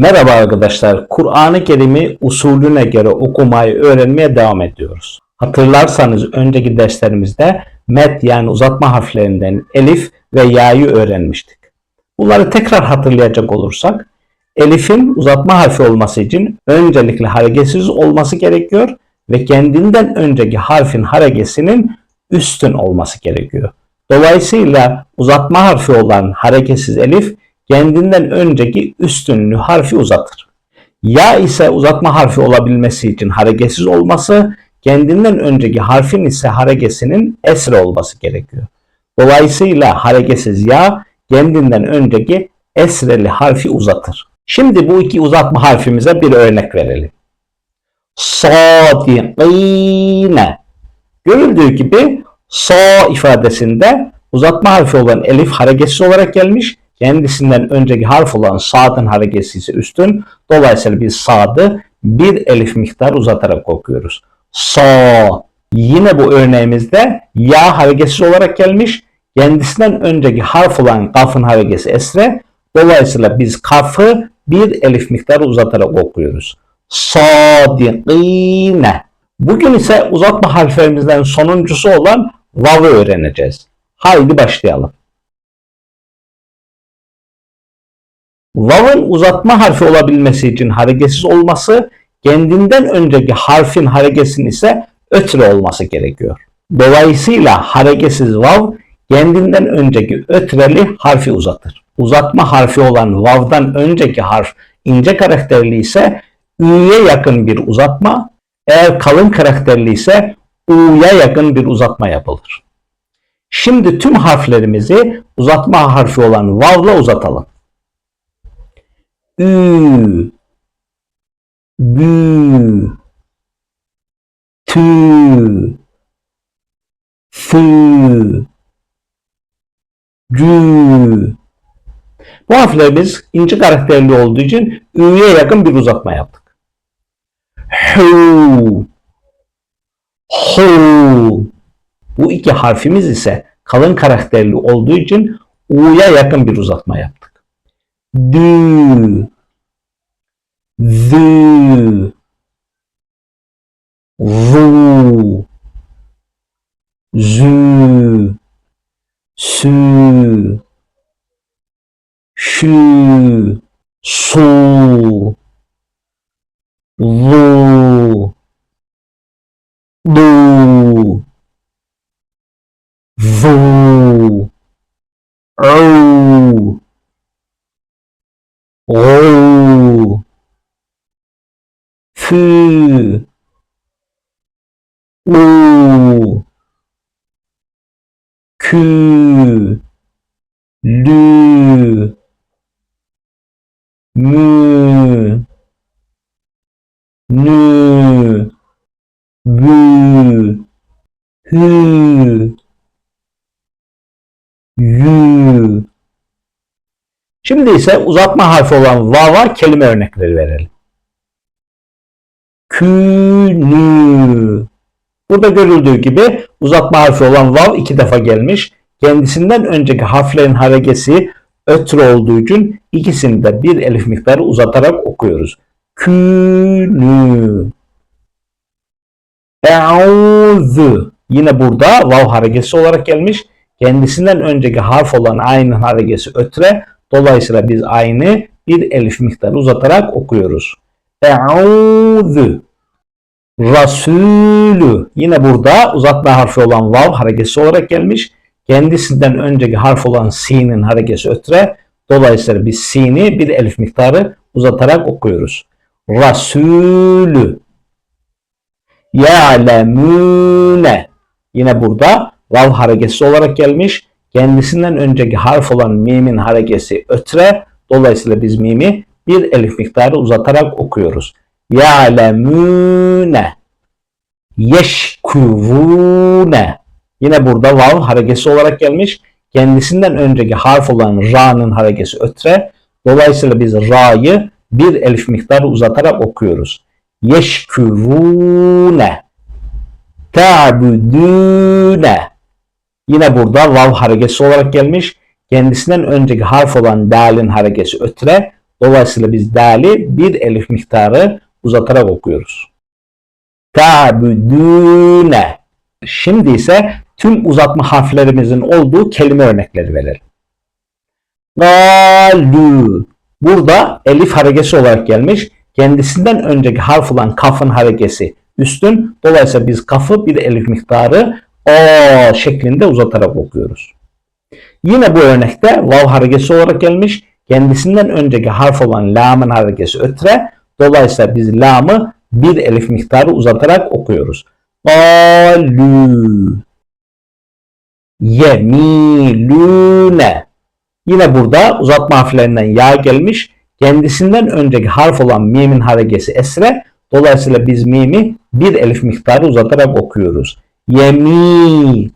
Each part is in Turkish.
Merhaba arkadaşlar. Kur'an-ı Kerim'i usulüne göre okumayı öğrenmeye devam ediyoruz. Hatırlarsanız önceki derslerimizde met yani uzatma harflerinden elif ve ya'yı öğrenmiştik. Bunları tekrar hatırlayacak olursak elifin uzatma harfi olması için öncelikle hareketsiz olması gerekiyor ve kendinden önceki harfin harekesinin üstün olması gerekiyor. Dolayısıyla uzatma harfi olan hareketsiz elif kendinden önceki üstünlü harfi uzatır. Ya ise uzatma harfi olabilmesi için hareketsiz olması, kendinden önceki harfin ise harekesinin esre olması gerekiyor. Dolayısıyla hareketsiz ya kendinden önceki esreli harfi uzatır. Şimdi bu iki uzatma harfimize bir örnek verelim. Sadiqine. Görüldüğü gibi sa ifadesinde uzatma harfi olan elif hareketsiz olarak gelmiş. Kendisinden önceki harf olan sadın harekesi ise üstün. Dolayısıyla biz sadı bir elif miktar uzatarak okuyoruz. Sa. Yine bu örneğimizde ya hareketsiz olarak gelmiş. Kendisinden önceki harf olan kafın harekesi esre. Dolayısıyla biz kafı bir elif miktarı uzatarak okuyoruz. Sadiqine. Bugün ise uzatma harflerimizden sonuncusu olan vav'ı öğreneceğiz. Haydi başlayalım. Vav'ın uzatma harfi olabilmesi için hareketsiz olması, kendinden önceki harfin harekesinin ise ötre olması gerekiyor. Dolayısıyla hareketsiz vav kendinden önceki ötreli harfi uzatır. Uzatma harfi olan vav'dan önceki harf ince karakterli ise ü'ye yakın bir uzatma, eğer kalın karakterli ise u'ya yakın bir uzatma yapılır. Şimdi tüm harflerimizi uzatma harfi olan vav'la uzatalım. Ü, Bü, Tü, Fü, Cü. Bu harflerimiz ince karakterli olduğu için Ü'ye yakın bir uzatma yaptık. Hu, Hu. Bu iki harfimiz ise kalın karakterli olduğu için U'ya yakın bir uzatma yaptık. Dü, Zü, Zu, Zü, Sü, Şü, Su, Zu, Du, Zu, Au, Ru, Fü, U, Kü, Lü, Mü, Nü, Vü, Hü, Yü. Şimdi ise uzatma harfi olan vava kelime örnekleri verelim. Künü. Burada görüldüğü gibi uzatma harfi olan vav iki defa gelmiş. Kendisinden önceki harflerin harekesi ötre olduğu için ikisini de bir elif miktarı uzatarak okuyoruz. Künü. Eûzü. Yine burada vav harekesi olarak gelmiş. Kendisinden önceki harf olan aynın harekesi ötre. Dolayısıyla biz aynı bir elif miktarı uzatarak okuyoruz. Eûzü. Rasulü. Yine burada uzatma harfi olan vav harekesi olarak gelmiş. Kendisinden önceki harf olan sin'in harekesi ötre. Dolayısıyla biz sin'i bir elif miktarı uzatarak okuyoruz. Rasulü. Ya'lemûne. Yine burada vav harekesi olarak gelmiş. Kendisinden önceki harf olan mimin harekesi ötre. Dolayısıyla biz mimi bir elif miktarı uzatarak okuyoruz. Ya'lemûne. Yeşkûne. Yine burada vav harekesi olarak gelmiş. Kendisinden önceki harf olan ra'nın harekesi ötre. Dolayısıyla biz ra'yı bir elif miktarı uzatarak okuyoruz. Yeşkûne. Ta'budûne. Yine burada vav harekesi olarak gelmiş. Kendisinden önceki harf olan dalin harekesi ötre. Dolayısıyla biz dali bir elif miktarı uzatarak okuyoruz. Ta'budune. Şimdi ise tüm uzatma harflerimizin olduğu kelime örnekleri verelim. Galu. Burada elif harekesi olarak gelmiş. Kendisinden önceki harf olan kafın harekesi üstün. Dolayısıyla biz kafı bir elif miktarı o şeklinde uzatarak okuyoruz. Yine bu örnekte vav harekesi olarak gelmiş. Kendisinden önceki harf olan lamın harekesi ötre. Dolayısıyla biz lamı bir elif miktarı uzatarak okuyoruz. Galu. Yemilune. Yine burada uzatma harflerinden ya gelmiş. Kendisinden önceki harf olan mimin harekesi esre. Dolayısıyla biz mimi bir elif miktarı uzatarak okuyoruz. Yemi.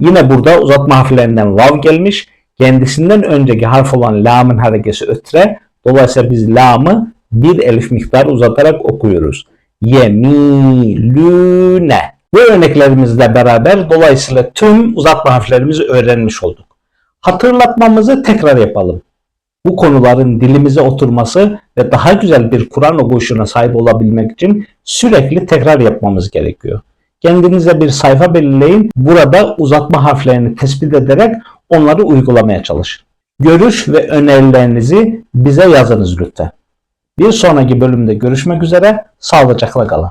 Yine burada uzatma harflerinden vav gelmiş. Kendisinden önceki harf olan lamın harekesi ötre. Dolayısıyla biz lamı bir elif miktarı uzatarak okuyoruz. Yemilüne. Bu örneklerimizle beraber dolayısıyla tüm uzatma harflerimizi öğrenmiş olduk. Hatırlatmamızı tekrar yapalım. Bu konuların dilimize oturması ve daha güzel bir Kur'an okuyuşuna sahip olabilmek için sürekli tekrar yapmamız gerekiyor. Kendinize bir sayfa belirleyin. Burada uzatma harflerini tespit ederek onları uygulamaya çalışın. Görüş ve önerilerinizi bize yazınız lütfen. Bir sonraki bölümde görüşmek üzere. Sağlıcakla kalın.